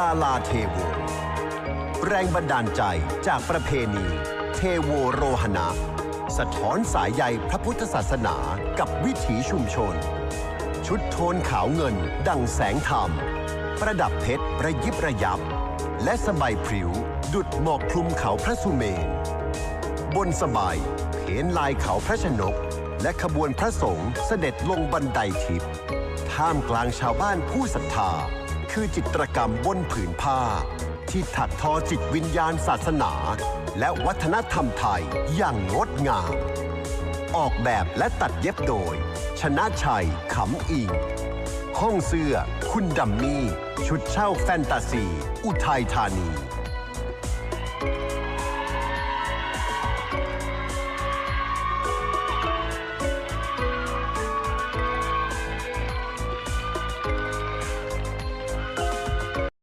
กาลาเทโว แรงบันดาลใจจากประเพณี เทโวโรหณะสะท้อนสายใยพระพุทธศาสนากับวิถีชุมชน ชุดโทนขาวเงินดังแสงธรรม ประดับเพชรระยิบระยับ และสบายพริ้วดุดหมอกคลุมเขาพระสุเมน บนสบายเผนลายเขาพระชนก และขบวนพระสงฆ์เสด็จลงบันไดทิพย์ท่ามกลางชาวบ้านผู้ศรัทธา คือจิตรกรรมบนผืนผ้า ที่ถักทอจิตวิญญาณศาสนา และวัฒนธรรมไทยอย่างงดงาม ออกแบบและตัดเย็บโดย ชนะชัยขำอิง ห้องเสื้อ คุณดัมมี่ ชุดเช่าแฟนตาซี อุทัยธานี